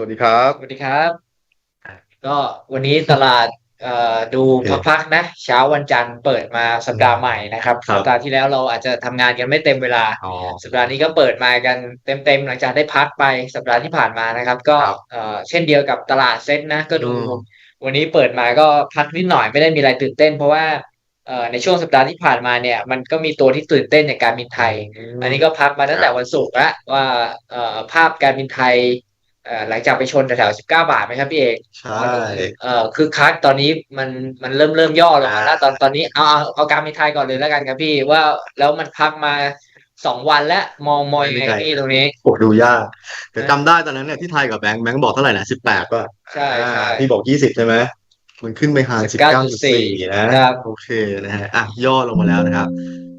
วัสดีครับ สวัสดีครับ ก็วันนี้ตลาดเอ่อดูโอเคพักๆนะ เช้าวันจันทร์เปิดมาสัอืมปดาห์ใหม่นะครับครับ สัปดาห์ที่แล้วเราอาจจะทำงานกันไม่เต็มเวลาอ๋อสัปดาห์นี้ก็เปิดมากันเต็มๆหลังจากได้พักไปสัปดาห์ที่ผ่านมานะครับ ก็ครับเอ่อเช่นเดียวกับตลาดเซ็ตนะ ก็อืดูมวันนี้เปิดมาก็พักนิดหน่อยไม่ได้มีอะไรตื่นเต้น เพราะว่าเอ่อในช่วงสัปดาห์ที่ผ่านมาเนี่ยมันก็มีตัวที่ตื่นเต้นอย่างการบินไทอืยอันนี้ก็มพักมาตั้งแต่ครับวันศุกร์แล้วว่าเอ่อภาพการบินไทยเอ่อ หลังจากไปชนแถวๆสิบเก้าบาทไหมครับพี่เอกใชมาลง่เอ่อคือคักตอนนี้มันมันเริ่มเริ่มย่อลอ่งมาแล้วตอนตอนานี้เอาเอาเอาการบินไทยก่อนเลยแล้วกันครับพี่ว่าแล้วมันพักมาสองวันแล้วมองมองยังไงไม่ไกลพี่ตรงนี้โอ้ดูยากแต่นะจำได้ตอนนั้นเนี่ยที่ไทยกับแบงค์แบงค์บอกเท่าไหร่นะสิบแปดป่ะใช่อ่าใช่พี่บอกยี่สิบใช่ไหมมันขึ้นไปห่างสิบเก้าสิบเก้าจุดสี่จุดสี่นะครับโอเคนะฮะอะย่อลงมาแล้วนะครับ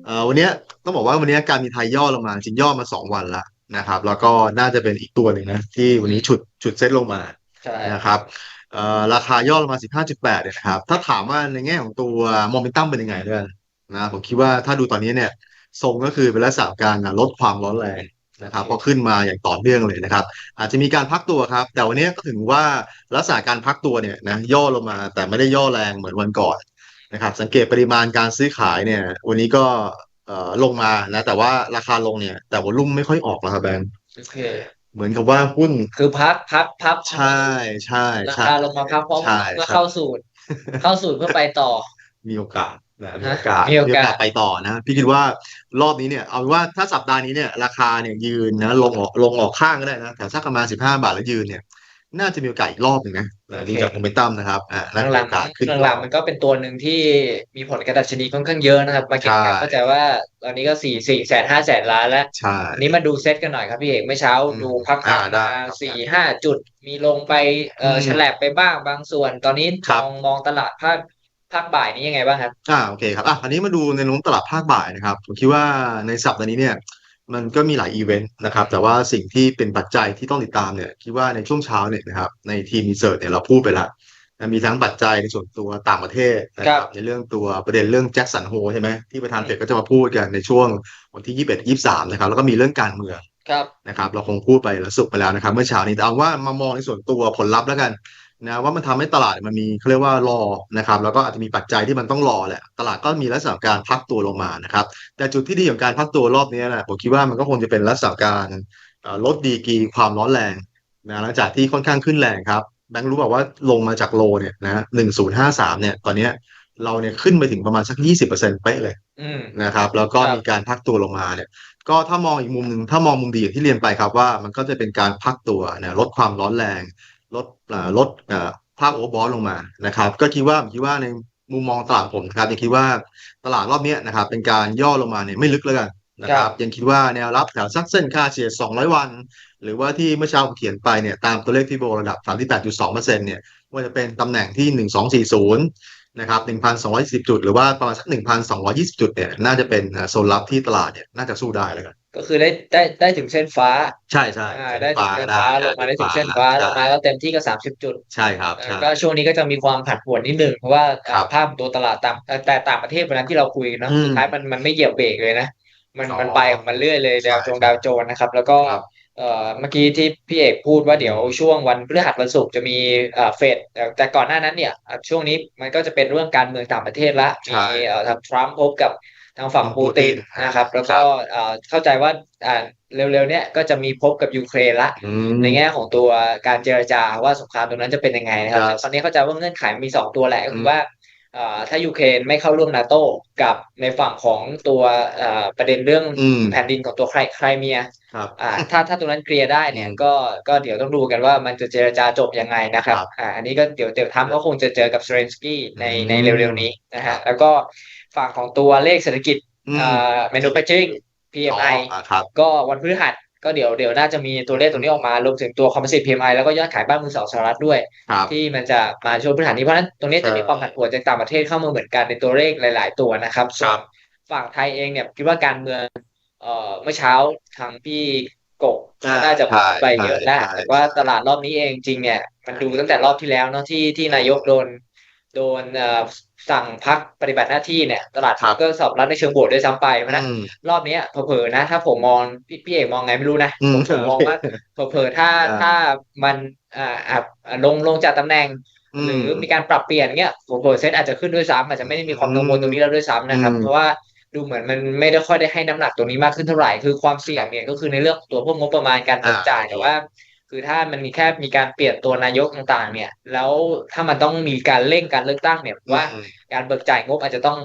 เอ่อวันเนี้ยต้องบอกว่าวันเนี้ยการมีไทยย่อลงมาจริงย่อมาสองวันละ นะครับ แล้วก็น่าจะเป็นอีกตัวหนึ่งนะ ที่วันนี้ฉุดฉุดเซ็ตลงมาใช่นะครับเอ่อราคาย่อลงมา 15.8เนี่ยนะครับ ถ้าถามว่าในแง่ของตัวโมเมนตัมเป็นยังไงด้วยนะผมคิดว่าถ้าดูตอนนี้เนี่ยทรงก็คือเป็นลักษณะการลดความร้อนแรงโอเคนะครับก็ขึ้นมาอย่างต่อเนื่องเลยนะครับ อาจจะมีการพักตัวครับ แต่วันนี้ก็ถึงว่าลักษณะการพักตัวเนี่ยนะย่อลงมาแต่ไม่ได้ย่อแรงเหมือนวันก่อนนะครับ สังเกตปริมาณการซื้อขายเนี่ย วันนี้ก็เอ่อ ลงมานะ แต่ว่าราคาลงเนี่ย แต่วอลุ่มไม่ค่อยออกแล้วครับแบงค์โอเคเหมือนกับว่าหุ้นคือพักพักพักเพใช่ราะใช่ราใช่คาลงมาพักเพราะใช่เพื่อใช่เข้าสูตร เข้าสูตรเพื่อไปต่อ มีโอกาสนะมีนะโอกาสมีโอกาสมีโอกาสไปต่อนะ พี่คิดว่ารอบนี้เนี่ย เอาเป็นว่าถ้าสัปดาห์นี้เนี่ย ราคาเนี่ยยืนนะลงออกลงออกข้างก็ได้นะแต่สักประมาณสิบห้าบาทแล้วยืนเนี่ย น่าจะมีโอกาสอีกรอบหนึ่งนะโอเคดูจากโมเมนตัมนะครับอ่าน่าจะหลังมีโอกาสขึ้นอีกรอบๆหลังๆมันก็เป็นตัวหนึ่งที่มีผลกระดัชนีค่อนข้างเยอะนะครับ มาเก็ใช่ตแคปเข้าใจว่าตอนนี้ก็สี่สี่แสนห้าแสนล้านแล้วใช่อันนี้มาดูเซตกันหน่อยครับพี่เอกเมื่อเช้าอืมดูพักอ่าได้พักมาครับได้สี่ห้าจุดมีลงไปอืเอ่อมฉลับไปบ้างบางส่วน ตอนนี้มองครับมองตลาดภาคภาคบ่ายนี้ยังไงบ้างครับอ่าโอเคครับอะอันนี้มาดูในนุ้มตลาดภาคบ่ายนะครับผมคิดว่าในสัปดาห์นี้เนี่ย มันก็มีหลายอีเวนต์นะครับ แต่ว่าสิ่งที่เป็นปัจจัยที่ต้องติดตามเนี่ยคิดว่าในช่วงเช้าเนี่ยนะครับในทีมรีเสิร์ชเนี่ยเราพูดไปแล้วนะมีทั้งปัจจัยในส่วนตัวต่างประเทศนะครับครับในเรื่องตัวประเด็นเรื่องแจ็คสันโฮใช่ไหมที่ประธานเฟดก็จะมาพูดกันในช่วงวันที่ยี่สิบเอ็ดยี่สิบสามนะครับ แล้วก็มีเรื่องการเมืองครับนะครับ เราคงพูดไปแล้วสุกร์ไปแล้วนะครับ เมื่อเช้านี้แต่เอาว่ามามองในส่วนตัวผลลัพธ์แล้วกัน นะว่ามันทำให้ตลาดมันมีเขาเรียกว่ารอนะครับแล้วก็อาจจะมีปัจจัยที่มันต้องรอแหละตลาดก็มีลักษณะการพักตัวลงมานะครับแต่จุดที่ดีของการพักตัวรอบนี้นะผมคิดว่ามันก็คงจะเป็นลักษณะการเอ่อลดดีกรีความร้อนแรงนะหลังจากที่ค่อนข้างขึ้นแรงครับแบงค์รู้แบบว่าลงมาจากโลเนี่ยนะหนึ่งศูนย์ห้าสามเนี่ยตอนเนี้ยเราเนี่ยขึ้นไปถึงประมาณสักยี่สิบเปอร์เซ็นต์เป๊ะเลยอืมนะครับแล้วก็ครับมีการพักตัวลงมาเนี่ยก็ถ้ามองอีกมุมหนึ่งถ้ามองมุมดีอย่างที่เรียนไปครับว่ามันก็จะเป็นการพักตัวนะลดความร้อนแรง ลดอ่าลดอ่าภาพโอเวอร์บอทลงมานะครับ ก็คิดว่าผมคิดว่าในมุมมองตลาดผมนะครับยังคิดว่าตลาดรอบเนี้ยนะครับ เป็นการย่อลงมาเนี่ยไม่ลึกแล้วกันนะครับครับยังคิดว่าแนวรับแถวสักเส้นค่าเฉลี่ย200 วัน หรือว่าที่เมื่อเช้าผมเขียนไปเนี่ยตามตัวเลขที่โบระดับ 38.2%เนี่ยว่าจะเป็นตำแหน่งที่ 1240 นะครับ 1,210 จุด หรือว่าประมาณสัก 1,220 จุดเนี่ยน่าจะเป็นโซนรับที่ตลาดเนี่ยน่าจะสู้ได้แล้วกัน ก็คือได้ได้ได้ถึงเส้นฟ้า ใช่ใช่อ่าเส้นได้ถึฟ้าก็ได้งเส้นฟ้าลงมาได้ถึเส้นฟ้างเส้นฟ้าลใช่งมาก็เต็มที่ก็สามสิบจุด ใช่ครับเอ่อใช่ก็ช่วงนี้ก็จะมีความผันผวนนิดหนึ่งเพราะว่าคอ่ารับภาพตัวตลาดต่างเอ่อแต่ต่างประเทศวันนั้นที่เราคุยเนาะอืมสุดท้ายมันมันไม่เหยียบเบรกเลยนะ มันอ๋อมันไปของมันเรื่อยเลยใช่ดาวจงใช่ดาวโจนส์นะครับ แล้วก็ครับเอ่อเมื่อกี้ที่พี่เอกพูดว่าเดี๋ยวอืมช่วงวันพฤหัสวันศุกร์จะมีเอ่อเฟดแต่แต่ก่อนหน้านั้นเนี่ยอะช่วงนี้มันก็จะเป็นเรื่องการเมืองต่างประเทศละมีใช่เอ่อทางทรัมป์พบกับ ทางฝั่งของปูตินปูตินอ่านะครับ แล้วก็ครับเอ่อเข้าใจว่าอ่าเร็วๆเนี้ยก็จะมีพบกับยูเครนละอืในแง่มของตัวการเจรจาว่าสงครามตรงนั้นจะเป็นยังไงนะคครับรับแต่ตอนนี้เข้าใจว่าเงื่อนไขมีสองตัวแหละก็อืมคือว่าเอ่อถ้ายูเครนไม่เข้าร่วมนาโต้กับในฝั่งของตัวเอ่อประเด็นเรื่องอืมแผ่นดินของตัวไครไครเมียครับอ่าถ้าถ้าตรงนั้นเคลียร์ได้อืมเนี่ยก็ก็เดี๋ยวต้องดูกันว่ามันจะเจรจาจบยังไงนะครับครับอ่าอันนี้ก็เดี๋ยวเดี๋ยวทรัมป์ก็คงจะเจอกับเซเลนสกี้อืในในมเร็วๆนี้นะครับฮะแล้วก็ ฝั่งของตัวเลขเศรษฐกิจอืมเอ่อ manufacturing อ๋อ PMI อ่าครับก็วันพฤหัสก็เดี๋ยวเดี๋ยวน่าจะมีตัวเลขตรงนี้ออกมารวมถึงตัว Composite PMI แล้วก็ยอดขายบ้านมือสองสหรัฐด้วยครับที่มันจะมาช่วงพฤหัสนี้เพราะฉะนั้นตรงนี้ใช่จะมีความผันผวนจากต่างประเทศเข้ามาเหมือนกันในตัวเลขหลาย ๆ ตัวนะครับส่วนครับฝั่งไทยเองเนี่ยคิดว่าการเมืองเอ่อเมื่อเช้าทางพี่กบอ่าก็น่าจะพูใช่ดไปใช่เยอะแล้วใช่แต่ว่าใช่ตลาดรอบนี้เองจริงเนี่ยมันดูตั้งแต่รอบที่แล้วเนาะที่ที่นายกโดน โดนเอ่อสั่งพักปฏิบัติหน้าที่เนี่ย ตลาดครับก็สอบรับในเชิงบวกด้วยซ้ำไปเพราะฉะนั้นอืมรอบเนี้ยเผลอๆนะ ถ้าผมมองพี่พี่เอกมองไงไม่รู้นะอืมผมผมมองว่าเผลอๆถ้าอ่าถ้ามันอ่าอ่าอ่าลงลงจากตำแหน่งหรือมีการปรับเปลี่ยนเงี้ยผมเผลอๆเซ็ตอาจจะขึ้นด้วยซ้ำอาจจะไม่ได้มีความกังวลตรงนี้แล้วด้วยซ้ำนะครับอืมเพราะว่าดูเหมือนมันไม่ได้ค่อยได้ให้น้ำหนักตรงนี้มากขึ้นเท่าไหร่คือความเสี่ยงเนี่ยก็คือในเรื่องของตัวพวกงบประมาณการเบิกจ่ายอ่าแต่ว่า คือถ้ามันมีแค่มีการเปลี่ยนตัวนายกต่างๆ เนี่ย แล้วถ้ามันต้องมีการเร่งการเลือกตั้งเนี่ยผมว่าอืมการเบิกจ่ายงบอาจจะต้อง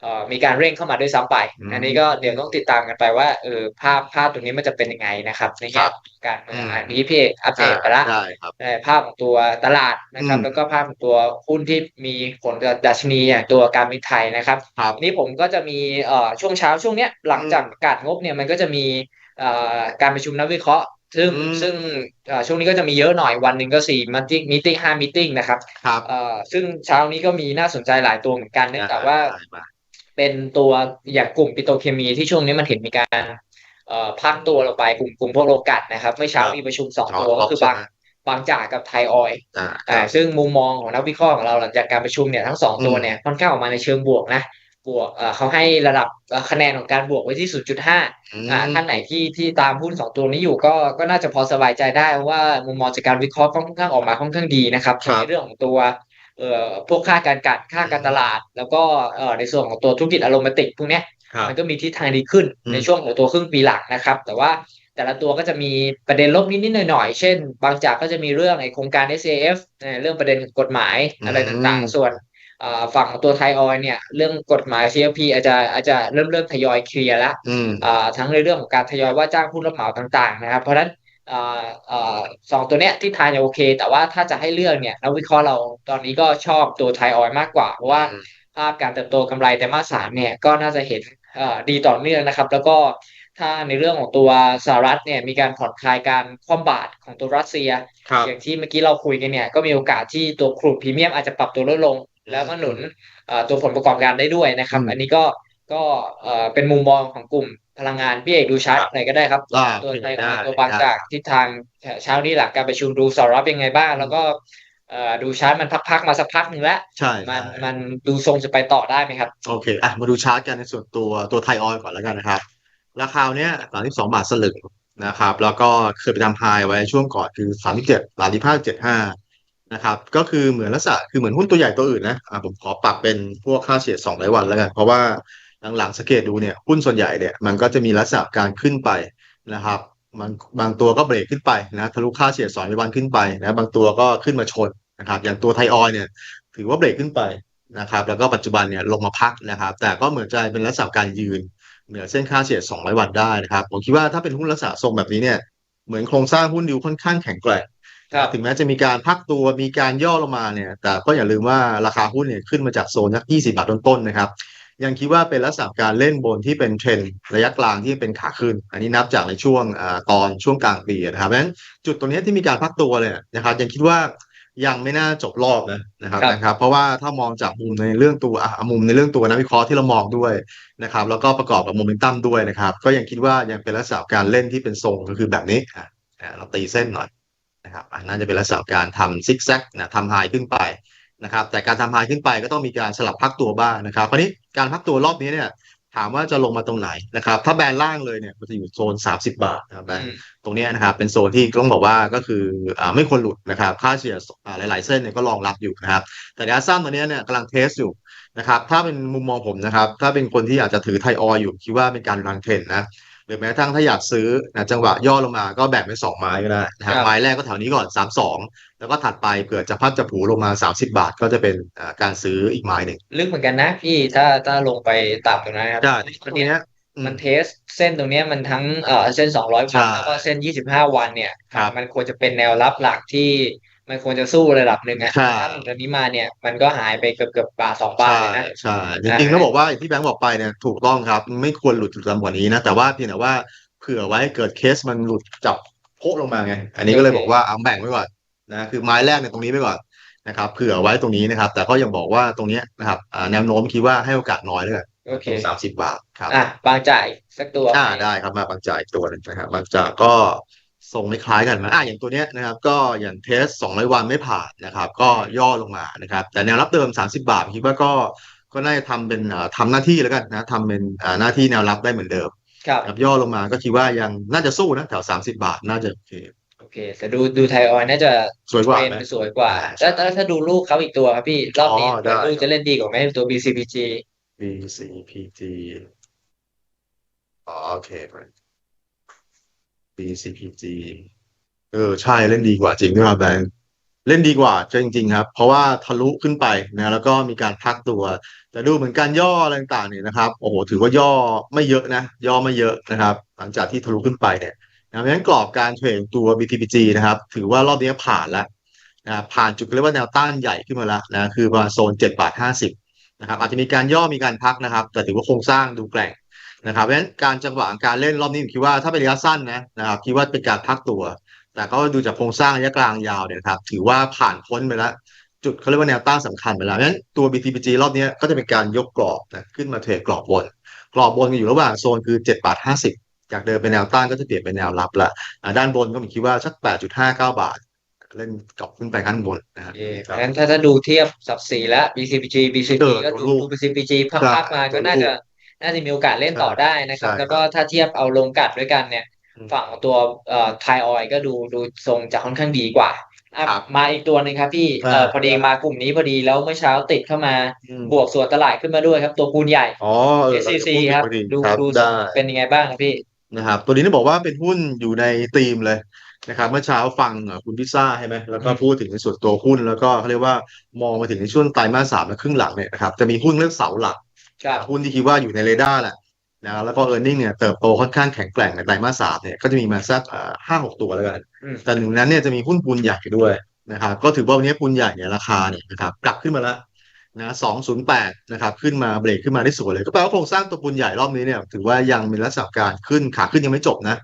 เอ่อมีการเร่งเข้ามาด้วยซ้ำไปอืมอันนี้ก็เดี๋ยวต้องติดตามกันไปว่าเออภาพภาพตรงนี้มันจะเป็นยังไงนะครับในครัแง่บการเมืองอืมอันนี้พี่เอกอัปเดตไปละได้ครับในภาพของตัวตลาดนะครับอืมแล้วก็ภาพของตัวหุ้นที่มีผลกับดัชนีอย่างตัวการบินไทยนะครับครับ นี่ผมก็จะมีเอ่อช่วงเช้าช่วงเนี้ยหลังจากประกาศงบเนี่ยมันก็จะมีเอ่อการประชุมนักวิเคราะห์ ซึ่งอืมซึ่งเอ่อช่วงนี้ก็จะมีเยอะหน่อยวันหนึ่งก็สี่มิติ้งมิติ้งห้ามิติ้งนะครับครับเอ่อซึ่งเช้านี้ก็มีน่าสนใจหลายตัวเหมือนกันเนื่องจากว่าได้มาเป็นตัวอย่างกลุ่มปิโตรเคมีที่ช่วงนี้มันเห็นมีการเอ่อพักตัวลงไปกลุ่มกลุ่มพวกโลกัดนะครับเมื่อเช้าครับมีประชุมสองอ๋อตัวก็คือบางใช่ไหมบางจากกับไทยออยล์อ่าอ่าซึ่งมุมมองของนักวิเคราะห์ของเราหลังจากการประชุมเนี่ยทั้งสองตัวอืมเนี่ยค่อนข้างออกมาในเชิงบวกนะ บวกเอ่อเขาให้ระดับเอ่อคะแนนของการบวกไว้ที่ 0.5อืมอ่าท่านไหนที่ที่ตามหุ้นสองตัวนี้อยู่ก็ก็น่าจะพอสบายใจได้เพราะว่ามุมมองจากการวิเคราะห์ค่อนข้างออกมาค่อนข้างดีนะครับครับในเรื่องของตัวเอ่อพวกค่าการกัดค่าการตลาด แล้วก็เอ่อในส่วนของตัวธุรกิจอโรมาติกพวกเนี้ยครับมันก็มีทิศทางดีขึ้นอืมในช่วงของตัวครึ่งปีหลังนะครับ แต่ว่าแต่ละตัวก็จะมีประเด็นลบนิดๆหน่อยๆ เช่น บางจากก็จะมีเรื่องไอ้โครงการ SAF เอ่อเรื่องประเด็นกฎหมายอะไรต่างๆ ส่วนเอ่อ ฝั่งของตัวไทยออยเนี่ย เรื่องกฎหมาย CFP อาจจะอาจจะเริ่มเริ่มทยอยเคลียร์แล้วอืมอ่าทั้งในเรื่องของการทยอยว่าจ้างผู้รับเหมาต่างๆ นะครับ เพราะฉะนั้นอ่าอ่าสองตัวเนี้ยที่ทายยังโอเค แต่ว่าถ้าจะให้เลือกเนี่ยนักวิเคราะห์เราตอนนี้ก็ชอบตัวไทยออยมากกว่า เพราะว่าอืมภาพการเติบโตกำไรไตรมาสสามเนี่ยก็น่าจะเห็นเอ่อดีต่อเนื่องนะครับ แล้วก็ถ้าในเรื่องของตัวสหรัฐเนี่ยมีการผ่อนคลายการคว่ำบาตรของตัวรัสเซียครับอย่างที่เมื่อกี้เราคุยกันเนี่ยก็มีโอกาสที่ตัวครูดพรีเมียมอาจจะปรับตัวลดลง แล้วก็หนุนเอ่อตัวผลประกอบการได้ด้วยนะครับอืมอันนี้ก็ก็เอ่อเป็นมุมมองของกลุ่มพลังงานพี่เอกดูชาร์ตครับไหนก็ได้ครับอ่าตัวไทยได้ตัวบางได้จากทิศทางเช้านี้หลังการประชุมดูสหรัฐเป็นไงบ้าง แล้วก็เอ่อดูชาร์ตมันพักๆมาสักพักหนึ่งแล้วใช่มันใช่มันดูทรงจะไปต่อได้ไหมครับ โอเคอะมาดูชาร์ตกันในส่วนตัวตัวไทยออยล์ก่อนแล้วกันนะครับ ราคาเนี้ยสามสิบสองบาทสลึงนะครับ แล้วก็เคยไปทำไฮไว้ช่วงก่อนคือสามสิบเจ็ดสามสิบห้าเจ็ดห้า นะครับ ก็คือเหมือนลักษณะคือเหมือนหุ้นตัวใหญ่ตัวอื่นนะอ่าผมขอปรับเป็นพวกค่าเฉลี่ยสองร้อยวันแล้วกันเพราะว่าหลังๆสังเกตดูเนี่ยหุ้นส่วนใหญ่เนี่ยมันก็จะมีลักษณะการขึ้นไปนะครับมันบางตัวก็เบรกขึ้นไปนะทะลุค่าเฉลี่ยสองร้อยวันขึ้นไปนะบางตัวก็ขึ้นมาชนนะครับ อย่างตัวไทยออยเนี่ย ถือว่าเบรกขึ้นไปนะครับ แล้วก็ปัจจุบันเนี่ยลงมาพักนะครับ แต่ก็เหมือนจะเป็นลักษณะการยืนเหนือเส้นค่าเฉลี่ย200 วันได้นะครับ ผมคิดว่าถ้าเป็นหุ้นลักษณะทรงแบบนี้เนี่ย เหมือนโครงสร้างหุ้นดิวค่อนข้างแข็งแกร่ง ถึงแม้จะมีการพักตัวมีการย่อลงมาเนี่ย แต่ก็อย่าลืมว่าราคาหุ้นเนี่ยขึ้นมาจากโซนสัก20 บาทต้นๆนะครับ ยังคิดว่าเป็นลักษณะการเล่นบนที่เป็นเทรนด์ระยะกลางที่เป็นขาขึ้น อันนี้นับจากในช่วงอ่าตอนช่วงกลางปีนะครับเพราะฉะนั้นจุดตรงนี้ที่มีการพักตัวเลยนะครับ ยังคิดว่ายังไม่น่าจบรอบนะนะครับครับนะครับ เพราะว่าถ้ามองจากมุมในเรื่องตัวอะมุมในเรื่องตัวนักวิเคราะห์ที่เรามองด้วยนะครับ แล้วก็ประกอบกับโมเมนตัมด้วยนะครับ ก็ยังคิดว่ายังเป็นลักษณะการเล่นที่เป็นทรงก็คือแบบนี้อะอะเราตีเส้นหน่อย นะครับอะน่าจะเป็นลักษณะการทำซิกแซกนะทำไฮขึ้นไปนะครับ แต่การทำไฮขึ้นไปก็ต้องมีการสลับพักตัวบ้างนะครับคราวนี้การพักตัวรอบนี้เนี่ยถามว่าจะลงมาตรงไหนนะครับ ถ้าแบนล่างเลยเนี่ยมันจะอยู่โซน 30 บาทนะครับแบนอืมตรงเนี้ยนะครับเป็นโซนที่ต้องบอกว่าก็คืออ่าไม่ควรหลุดนะครับค่าเฉลี่ยอ่าหลายๆเส้นเนี่ยก็รองรับอยู่นะครับ แต่ระยะสั้นตัวเนี้ยเนี่ยกำลังเทสอยู่นะครับ ถ้าเป็นมุมมองผมนะครับ ถ้าเป็นคนที่อยากจะถือไทยออยอยู่คิดว่าเป็นการรันเทรนนะห รือแม้กระทั่งถ้าอยากซื้อนะจังหวะย่อลงมาก็แบ่งเป็นสองไม้ก็ได้นะครับครับไม้แรกก็แถวนี้ก่อน32แล้วก็ถัดไปเผื่อจะพัดจะผูลงมา30บาทก็จะเป็นอ่าการซื้ออีกไม้หนึ่งลึกเหมือนกันนะพี่ถ้าถ้าลงไปต่ำตรงนั้นนะครับได้ตตรรงงเนี้ยเนี้ยอืมมันเทสเส้นตรงเนี้ยมันทั้งเอ่อเส้น200ใช่วันแล้วก็เส้น25วันเนี่ยครับมันควรจะเป็นแนวรับหลักที่ มันควรจะสู้ระดับหนึ่งอะใช่ถ้าหลังจากนี้มาเนี่ย มันก็หายไปเกือบเกือบบาทสองบาทใช่เลยนะใช่จริงๆต้องบอกว่าอย่างที่แบงค์บอกไปเนี่ยถูกต้องครับ ไม่ควรหลุดจุดต่ำกว่านี้นะ แต่ว่าเพียงแต่ว่าเผื่อไว้เกิดเคสมันหลุดจับโพะลงมาไง อันนี้ก็เลยโอเคบอกว่าเอาแบ่งไว้ก่อนนะคือไม้แรกเนี่ยตรงนี้ไปก่อนนะครับเผื่อไว้ตรงนี้นะครับ แต่ก็ยังบอกว่าตรงเนี้ยนะครับอ่าแนวโน้มคิดว่าให้โอกาสน้อยเลยโอเคสามสิบบาทครับอะบางจ่ายสักตัวอ่าได้ครับมาบางจากอีกตัวหนึงนะครับบางจากก็ ทรงไม่คล้ายกันนะอะอย่างตัวเนี้ยนะครับ ก็อย่างเทสสองร้อยวันไม่ผ่านนะครับ ก็ย่อลงมานะครับ แต่แนวรับเดิมสามสิบาทผมคิดว่าก็ก็น่าจะทำเป็นอ่าทำหน้าที่แล้วกันนะทำเป็นอ่าหน้าที่แนวรับได้เหมือนเดิมครับครับย่อลงมาก็คิดว่ายังน่าจะสู้นะแถวสามสิบาทน่าจะโอเคโอเคแต่ดูดูไทยออยน่าจะสวยกว่าเทรนไหมสวยกว่าใช่แล้วแล้วถ้าดูลูกเขาอีกตัวครับพี่รอบนี้อ๋อได้ลูกจะเล่นดีกว่าไหมตัว BCPG BCPG อ๋อโอเค BCPG เออใช่เล่นดีกว่าจริงด้วยครับแบงค์เล่นดีกว่าจริง ๆ ครับ เพราะว่าทะลุขึ้นไปนะแล้วก็มีการพักตัว แต่ดูเหมือนการย่ออะไรต่างๆเนี่ยนะครับโอ้โหถือว่าย่อไม่เยอะนะ ย่อไม่เยอะนะครับ หลังจากที่ทะลุขึ้นไปเนี่ยนะเพราะฉะนั้นกรอบการเทรดตัว BTPG นะครับ ถือว่ารอบนี้ผ่านแล้วนะผ่านจุดเรียกว่าแนวต้านใหญ่ขึ้นมาแล้วนะคือประมาณโซนเจ็ดบาทห้าสิบนะครับอาจจะมีการย่อมีการพักนะครับ แต่ถือว่าโครงสร้างดูแกร่ง นะครับเพราะฉะนั้นการจังหวะการเล่นรอบนี้ผมคิดว่าถ้าเป็นระยะสั้นนะนะครับคิดว่าเป็นการพักตัว แต่ก็ดูจากโครงสร้างระยะกลางยาวเนี่ยนะครับถือว่าผ่านพ้นไปแล้วจุดเขาเรียกว่าแนวต้านสำคัญไปแล้วเพราะฉะนั้นตัว BTPG รอบนี้ก็จะเป็นการยกกรอบนะขึ้นมาเทรดกรอบบน กรอบบนอยู่ระหว่างโซนคือ7บาท50 จากเดิมเป็นแนวต้านก็จะเปลี่ยนเป็นแนวรับละอ่าด้านบนก็ผมคิดว่าสัก 8.59 บาทเล่นกรอบขึ้นไปข้างบนนะครับโอเคเพราะฉะนั้นถ้าถ้าดูเทียบสับสีและ BCPG BCP เออก็ดูลูกดู BCPG พักครับพักมาก็น่าจะ น่าจะมีโอกาสเล่นต่อได้นะครับใช่แล้วก็ถ้าเทียบเอาลงกัดด้วยกันเนี่ยอืมฝั่งตัวเอ่อไทยออยก็ดูดูทรงจะค่อนข้างดีกว่าอะครับมาอีกตัวหนึ่งครับพี่เอ่ออ่าพอดีมากลุ่มนี้พอดีแล้วเมื่อเช้าติดเข้ามาอืมบวกส่วนตลาดขึ้นมาด้วยครับ ตัวปูนใหญ่อ๋อเออ SCC เราจะพูดครับพอดีดูครับดูได้เป็นยังไงบ้างครับพี่นะครับตัวนี้ต้องบอกว่าเป็นหุ้นอยู่ในธีมเลยนะครับเมื่อเช้าฟังเอ่อคุณพิซซ่าใช่ไหมแล้วก็อืมพูดถึงในส่วนตัวหุ้นแล้วก็เขาเรียกว่ามองมาถึงในช่วงไตรมาสสามและครึ่งหลังเนี่ยนะครับจะมีหุ้นเรื่องเสาหลักครับ หุ้นที่คิดว่าอยู่ในเรดาร์แหละนะแล้วก็เออร์เน็งเนี่ยเติบโตค่อนข้างแข็งแกร่งในไตรมาสสามเนี่ยก็จะมีมาสักห้าหกตัวแล้วกันอืมแต่หนึ่งในนั้นเนี่ยจะมีหุ้นปูนใหญ่ด้วยนะครับก็ถือว่าวันนี้ปูนใหญ่เนี่ยราคาเนี่ยนะครับกลับขึ้นมาแล้วนะสองศูนย์แปดนะครับขึ้นมาเบรกขึ้นมาได้สวยเลย ก็แปลว่าโครงสร้างตัวปูนใหญ่รอบนี้เนี่ยถือว่ายังมีลักษณะการขึ้นขาขึ้นยังไม่จบนะ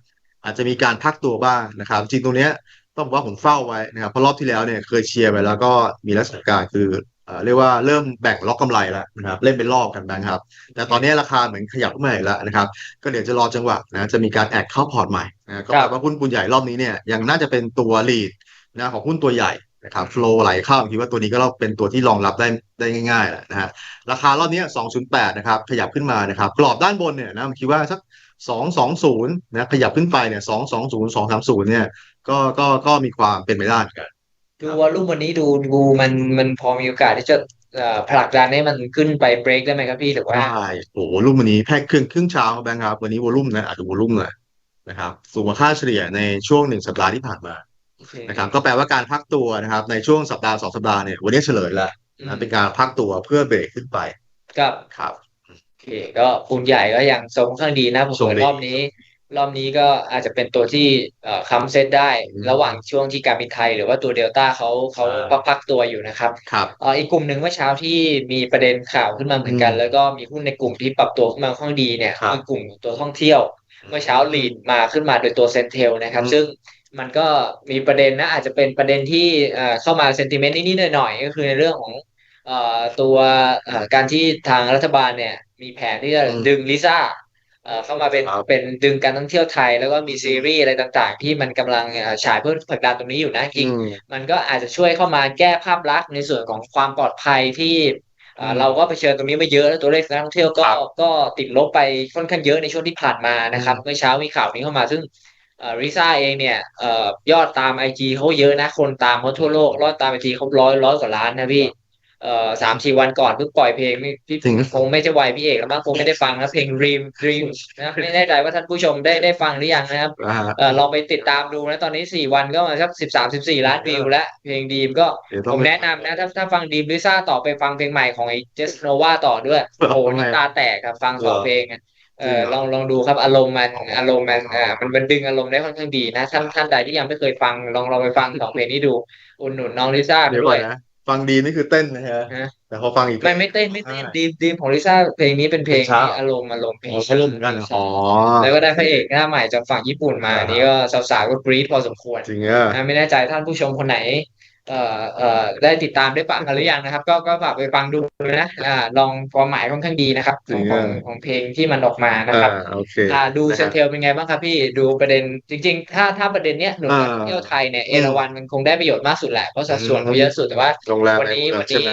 อาจจะมีการพักตัวบ้างนะครับจริงตรงเนี้ยต้องบอกว่าผมเฝ้าไว้นะครับเพราะรอบที่แล้วเนี่ยเคยเชียร์ไปแล้วก็มีลักษณะการคือ เอ่อเรียกว่าเริ่มแบ่งล็อกกำไรแล้วนะครับเล่นเป็นรอบกันนะครับ แต่ตอนนี้ราคาเหมือนขยับขึ้นมาอีกแล้วนะครับ ก็เดี๋ยวจะรอจังหวะนะจะมีการแอดเข้าพอร์ตใหม่นะก็แปลว่าหุ้นปูนใหญ่รอบนี้เนี่ยยังน่าจะเป็นตัวลีดนะของหุ้นตัวใหญ่นะครับโฟลไหลเข้าผมคิดว่าตัวนี้ก็เป็นตัวที่รองรับได้ได้ง่ายๆแหละนะฮะราคารอบนี้ 208 นะครับขยับขึ้นมานะครับกรอบด้านบนเนี่ยนะผมคิดว่าสัก 220 นะขยับขึ้นไปเนี่ย 220 230 เนี่ยก็ก็ก็มีความเป็นไปได้เหมือนกัน ดูวอลลุ่มวันนี้ดูดูมันมันพอมีโอกาสที่จะเอ่อผลักดันให้มันขึ้นไปเบรกได้ไหมครับพี่หรือว่าได้โอ้โหวอลุ่มวันนี้แพ็คครึ่งครึ่งเช้าครับแบงค์ครับวันนี้วอลุ่มนะอาจจะวอลุ่มเลยนะครับสูงกว่าค่าเฉลี่ยในช่วงหนึ่งสัปดาห์ที่ผ่านมาโอเคนะครับก็แปลว่าการพักตัวนะครับในช่วงสัปดาห์สองสัปดาห์เนี่ยวันนี้เฉลยแล้วอืมนะเป็นการพักตัวเพื่อเบรกขึ้นไปครับครับโอเคก็ปูนใหญ่ก็ยังทรงค่อนข้างดีนะผมทรงเปิดดีรอบนี้ รอบนี้ก็อาจจะเป็นตัวที่เอ่อค้ำเซตได้อืมระหว่างช่วงที่การบินไทย หรือว่าตัวเดลต้าเขาเขาอ่าพักๆตัวอยู่นะครับครับเอ่ออีกกลุ่มหนึ่งเมื่อเช้าที่มีประเด็นข่าวขึ้นมาเหมือนกันอืมแล้วก็มีหุ้นในกลุ่มที่ปรับตัวขึ้นมาค่อนข้างดีเนี่ยครับคือกลุ่มตัวท่องเที่ยว เมื่อเช้าลีดมาขึ้นมาโดยตัวเซนเทลนะครับอืมซึ่งมันก็มีประเด็นนะอาจจะเป็นประเด็นที่เอ่อเข้ามาเซนติเมนต์นิดๆหน่อยๆก็คือในเรื่องของเอ่อตัวเอ่อการที่ทางรัฐบาลเนี่ยมีแผนที่จะอืมดึงลิซ่า เอ่อเข้ามาเป็นครับเป็นดึงการท่องเที่ยวไทย แล้วก็มีซีรีส์อะไรต่างๆ ที่มันกำลังเอ่อฉายเพื่อผลักดันตรงนี้อยู่นะจริงอืมมันก็อาจจะช่วยเข้ามาแก้ภาพลักษณ์ในส่วนของความปลอดภัยที่เอ่ออืมเราก็เผชิญตรงนี้มาเยอะแล้วตัวเลขนักท่องเที่ยวก็ครับก็ติดลบไปค่อนข้างเยอะในช่วงที่ผ่านมานะครับอืมเมื่อเช้ามีข่าวนี้เข้ามาซึ่งเอ่อริซ่าเองเนี่ยเอ่อยอดตามไอจีเขาเยอะนะคนตามเขาทั่วโลกยอดตามไอจีเขาร้อยร้อยกว่าล้านนะพี่ เอ่อสามสี่วันก่อนเพิ่งปล่อยเพลงนี่พี่จริงคงไม่ใช่วัยพี่เอกแล้วมั้งคงไม่ได้ฟังนะเพลง Dream Dream นะไม่แน่ใจว่าท่านผู้ชมได้ได้ฟังหรือยังนะครับนะฮะเออลองไปติดตามดูนะตอนนี้สี่วันก็มาสักสิบสามสิบสี่ล้านวิวแล้วเพลงดีมก็เดี๋ยวต้ผองมไปแนะนำนะถ้าถ้าฟังดีมลิซ่าต่อไปฟังเพลงใหม่ของไอ้เจสโนวาต่อด้วยโอ้โหทำไมน้ำตาแตกครับฟังสองเหรอเพลงอะเออจริงเหรอลองลองดูครับอารมณ์มันอารมณ์มันอ่ามันมันดึงอารมณ์ได้ค่อนข้างดีนะท่านท่านใดที่ยังไม่เคยฟังลองลองไปฟังสองเพลงนี้ดู อุดหนุนน้องลิซ่าเดี๋ยวด้ก่วอยนนะ ฟังดีนี่คือเต้นนะฮะฮะแต่พอฟังอีกไม่ไม่เต้นไม่เต้นอ่าดีมดีมของลิซ่าเพลงนี้เป็นเพลงเพลงช้าที่อารมณ์อารมณ์เพลงอ๋อใช่ร่วมกันเหรออ๋อแล้วก็ได้พระเอกหน้าใหม่จากฝั่งญี่ปุ่นมาอ่าอันนี้ก็สาวๆก็กรี๊ดพอสมควรจริงอะนะไม่แน่ใจท่านผู้ชมคนไหน เอ่อเอ่อได้ติดตามได้ฟังกันหรือยังนะครับ ก็ก็ฝากไปฟังดูนะอ่าลองความหมายค่อนข้างดีนะครับของของของเพลงที่มันออกมานะครับอ่าโอเคอ่าดูนะเซฮะนเทลเป็นไงบ้างครับพี่ดูประเด็นจริง ๆ ถ้าถ้าประเด็นเนี้ยหนุนอ่านักเที่ยวไทยเนี่ยเออืมราวัณมันคงได้ประโยชน์มากสุดแหละเพราะสัดส่วนเขาเยอะสุดแต่ว่าโรงแรมวันในนี้เมือวังนใช่นี้ไหม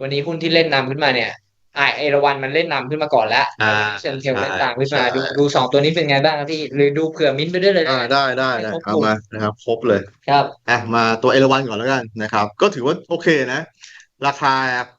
วันนี้หุ้นที่เล่นนำขึ้นมาเนี่ย อ่าเอราวัณมันเล่นนำขึ้นมาก่อนแล้วอ่าเซนเทลใช่เล่นตามขึ้นมาใช่ดูดูสองตัวนี้เป็นไงบ้างครับพี่ หรือดูเผื่อมิ้นท์ไปด้วยเลยอ่านะได้ได้ให้ได้ครบเอากลุ่มมานะครับครบเลยครับอะมาตัวเอราวัณก่อนแล้วกันนะครับ ก็ถือว่าโอเคนะ ราคา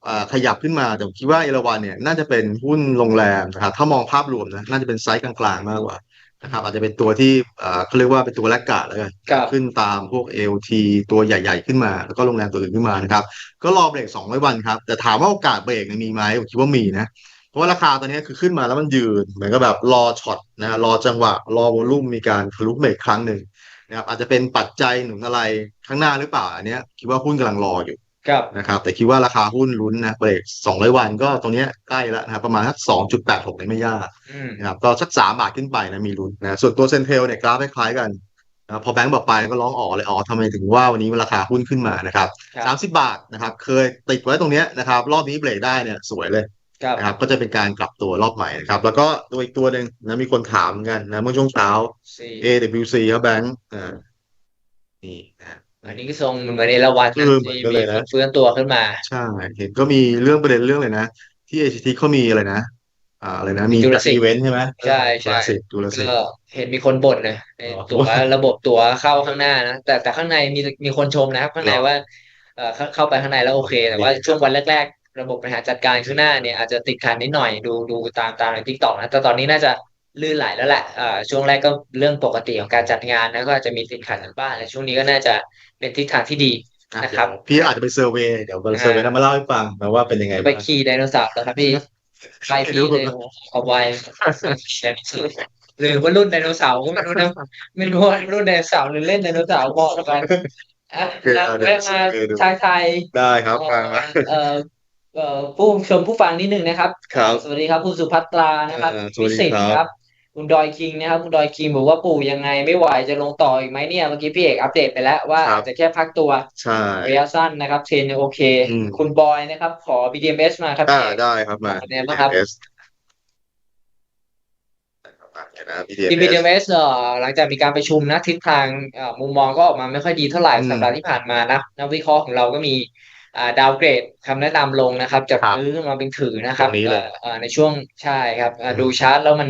เอ่อขยับขึ้นมาแต่ผมคิดว่าเอราวัณเนี่ยน่าจะเป็นหุ้นโรงแรมนะครับถ้ามองภาพรวมนะน่าจะเป็นไซส์กลางๆมากกว่า นะครับอาจจะเป็นตัวที่เอ่อเขาเรียกว่าเป็นตัวแรกกาดแล้วกันครับขึ้นตามพวก LT ตัวใหญ่ ๆ ขึ้นมา แล้วก็โรงแรมตัวอื่นขึ้นมานะครับ ก็รอเบรก200วันครับ แต่ถามว่าโอกาสเบรกเนี่ยมีไหมผมคิดว่ามีนะ เพราะว่าราคาตอนนี้คือขึ้นมาแล้วมันยืน เหมือนกับแบบรอช็อตนะฮะรอจังหวะ รอวอลุ่มมีการทะลุเบรกครั้งหนึ่งนะครับอาจจะเป็นปัจจัยหนุนอะไรข้างหน้าหรือเปล่าอันเนี้ยคิดว่าหุ้นกำลังรออยู่ ครับนะครับแต่คิดว่าราคาหุ้นลุ้นนะเบรก200วันก็ตรงเนี้ยใกล้แล้วนะครับประมาณสัก2.86เนี่ยไม่ยากอืมนะครับก็สักสามบาทขึ้นไปนะมีลุ้นนะส่วนตัวเซนเทลเนี่ยกราฟคล้ายๆกันนะพอแบงก์บอกไปก็ร้องอ๋อเลยอ๋อทำไมถึงว่าวันนี้ราคาหุ้นขึ้นมานะครับครับสามสิบบาทนะครับเคยติดไว้ตรงเนี้ยนะครับรอบนี้เบรกได้เนี่ยสวยเลยครับนะครับก็จะเป็นการกลับตัวรอบใหม่นะครับแล้วก็ตัวอีกตัวหนึ่งนะมีคนถามเหมือนกันนะเมื่อช่วงเช้าสี่ AWC ครับแบงก์อ่านี่นะ อันนี้ก็ทรงเหมือนเอราวัณนะเออเหมือนที่กันมีเลยนะเฟื้นตัวขึ้นมา ใช่ เห็นก็มีเรื่องประเด็นเรื่องเลยนะ ที่ ACT เขามีอะไรนะ อ่าอะไรนะ มีจุลจัดศิษย์อีเวนต์ใช่ไหมใช่ใช่จุลศิษย์จุลศิษย์ก็เห็นมีคนบ่นเลยไอ้อ๋อตั๋วระบบตั๋วเข้าข้างหน้านะแต่แต่ข้างในมีมีคนชมนะครับ ข้างในเหรอว่าเอ่อเข้าเข้าไปข้างในแล้วโอเค แต่ว่าช่วงวันแรก ๆ ระบบบบริหารจัดการข้างหน้าเนี่ยอาจจะติดขัดนิดหน่อยดูดูตามตามในทิกตอกนะแต่ตอนนี้น่าจะ ลื่นไหลแล้วแหละเอ่อช่วงแรกก็เรื่องปกติของการจัดงานนะก็อาจจะมีติดขัดกันบ้างแต่ช่วงนี้ก็น่าจะเป็นทิศทางที่ดีอะนะครับเดี๋ยวพี่อาจจะไปเซอร์เวย์เดี๋ยวไปเซอร์เวย์แล้วมาเล่าให้ฟังนะว่าเป็นยังไงไปบ้างขี่ไดโนเสาร์แล้วครับพี่ไปพี่เลยโอ้โหขอบไวหรือว่ารุ่นไดโนเสาร์ก็ไม่รู้นะไม่รู้ว่ารุ่นไดโนเสาร์หรือเล่นไดโนเสาร์บอกกันอะโอเคแล้วเอาเดี๋ยวแวะมาเซอร์เวย์ดูชายไทยได้ครับฟังมาเอ่อเอ่อผู้ชมผู้ฟังนิดหนึ่งนะครับครับ สวัสดีครับคุณสุภัตรานะครับเอ่อสวัสดีวิสิตครับ ครับคุณดอยคิงนะครับคุณดอยคิงบอกว่าปู่ยังไงไม่ไหวจะลงต่ออีกไหมเนี่ยเมื่อกี้พี่เอกอัปเดตไปแล้วว่าครับ อาจจะแค่พักตัวใช่ ระยะสั้นนะครับเทรนยังโอเค อืม คุณบอยนะครับ ขอ BDMs มาครับอ่าพี่เอก ได้ครับมา คะแนนบ้างครับ BTS อะเดี๋ยวนะที่ BTS BDMs เอ่อหลังจากมีการประชุมนะทิศทางเอ่อมุมมองก็ออกมาไม่ค่อยดีเท่าไหร่อืมสัปดาห์ที่ผ่านมานะนักวิเคราะห์ของเราก็มีอ่าดาวเกรดคำแนะนำลงนะครับจากครับซื้อมาเป็นถือนะครับตรงนี้เลยเอ่อเอ่อในช่วงใช่ครับอ่าอืม ดูชาร์ตแล้วมัน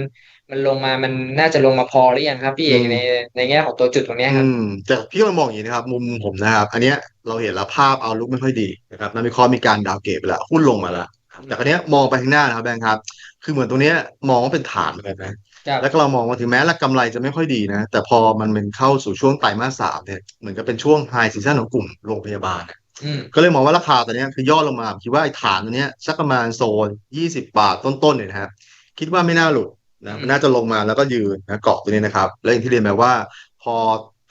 มันลงมามันน่าจะลงมาพอหรือยังครับ พี่เอกอืมในในแง่ของตัวจุดตรงเนี้ยคอืรับมแต่พี่ก็มองอย่างนี้นะครับ มุมผมนะครับ อันเนี้ยเราเห็นแล้วภาพเอาลุกไม่ค่อยดีนะครับนักวิเคราะห์มีการดาวน์เกรดไปแล้วหุ้นลงมาแล้วแต่คราวเนี้ยมองไปข้างหน้านะครับแบงค์ครับ คือเหมือนตรงเนี้ยมองว่าเป็นฐานเหมือนกันนะครับแล้วก็เรามองว่าถึงแม้ละกำไรจะไม่ค่อยดีนะ แต่พอมันเป็นเข้าสู่ช่วงไตรมาสสามเนี่ยเหมือนกับเป็นช่วงไฮซีซั่นของกลุ่มโรงพยาบาลอะอืมก็เลยมองว่าราคาตัวเนี้ยคือย่อลงมาคิดว่าไอ้ฐานตัวเนี้ยสักประมาณโซนยี่สิบาทต้นๆเนี่ยนะครับคิดว่าไม่น่าหลุด นะมันน่าจะลงมาแล้วก็ยืนนะเกาะตัวนี้นะครับ แล้วอย่างที่เรียนไปว่า พอ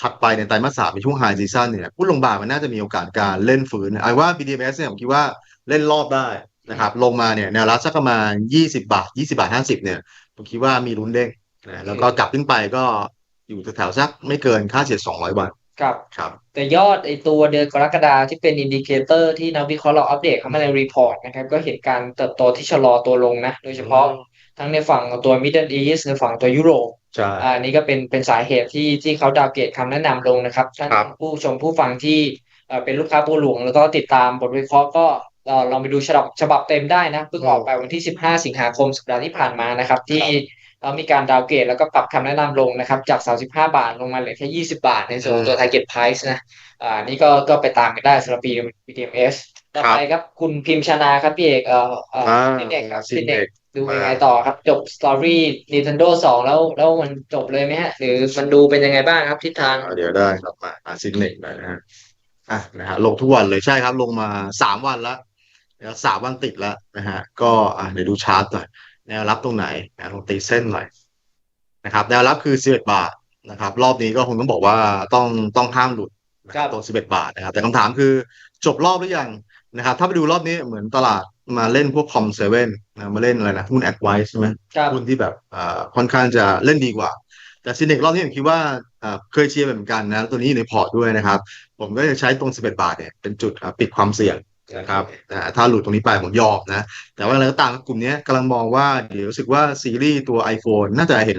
ถัดไปในไตรมาสสามเป็นช่วงไฮซีซั่นเนี่ยหุ้นโรงพยาบาลมันน่าจะมีโอกาสการเล่นฝืนนะไอ้ว่า BDMs เนี่ยผมคิดว่าเล่นรอบได้นะครับ ลงมาเนี่ยแนวรับสักประมาณยี่สิบาทยี่สิบาทห้าสิบเนี่ยผมคิดว่ามีลุ้นเด้งนะแล้วก็กลับขึ้นไปก็อยู่แถวๆสักไม่เกินค่าเฉลี่ยสองร้อยวันครับครับ แต่ยอดไอตัวเดือนกรกฎาที่เป็นอินดิเคเตอร์ที่นักวิเคราะห์เราอัปเดตเข้ามาในรีพอร์ตนะครับ ก็เห็นการเติบโตที่ชะลอตัวลงนะ โดยเฉพาะ ทั้งในฝั่งของตัว Middle East ในฝั่งตัวยุโรปใช่อ่านี่ก็เป็นเป็นสาเหตุที่ที่เขาดาวน์เกรดคำแนะนำลงนะครับท่านครับผู้ชมผู้ฟังที่เอ่อเป็นลูกค้าผู้หลวง แล้วก็ติดตามบทวิเคราะห์ก็เอ่อลองไปดูฉบับฉบับเต็มได้นะเพิ่งออกไปวันที่ 15 สิงหาคมสัปดาห์ที่ผ่านมานะครับ ที่เรามีการดาวน์เกรดแล้วก็ปรับคำแนะนำลงนะครับ จาก 35 บาทลงมาเหลือแค่ 20 บาท ในส่วนของตัว target price นะอ่านี่ก็ก็ไปตามกันได้สำหรับ BDMs ต่อไปครับคุณพิมพ์ชนาครับพี่เอกเอ่อเอ่ออ่าพี่เอกครับซินพี่เด็เอกก ดูยังไงต่อครับ จบสตอรี่ Nintendo สองแล้วแล้วมันจบเลยไหมฮะ หรือมันดูเป็นยังไงบ้างครับทิศทางอ่าเดี๋ยวได้ครับมาอาซินเน็กหน่อยนะฮะอะนะฮะลงทุกวันเลยใช่ครับ ลงมาสามวันแล้วแล้วสามวันติดแล้วนะฮะ ก็อะเดี๋ยวดูชาร์ตหน่อยแนวรับตรงไหนนะลองตีเส้นหน่อยนะครับแนวรับคือสิบเอ็ดบาทนะครับ รอบนี้ก็คงต้องบอกว่าต้องต้องห้ามหลุดนะครับตรงสิบเอ็ดบาทนะครับ แต่คำถามคือจบรอบหรือยังนะครับ ถ้าไปดูรอบนี้เหมือนตลาด มาเล่นพวกคอมเซเว่นนะมาเล่นอะไรนะหุ้นแอดไวซ์ใช่ไหมครับหุ้นที่แบบอ่าค่อนข้างจะเล่นดีกว่า แต่ซีเน็กรอบนี้ผมคิดว่าอ่าเคยเชียร์เหมือนกันนะ ตัวนี้อยู่ในพอร์ตด้วยนะครับ ผมก็จะใช้ตรง 11 บาทเนี่ยเป็นจุดอ่าปิดความเสี่ยงนะครับอ่าถ้าหลุดตรงนี้ไปผมยอมนะ แต่ว่าอะไรก็ตามกลุ่มนี้กำลังมองว่าเดี๋ยวรู้สึกว่าซีรีส์ตัว iPhone น่าจะเห็น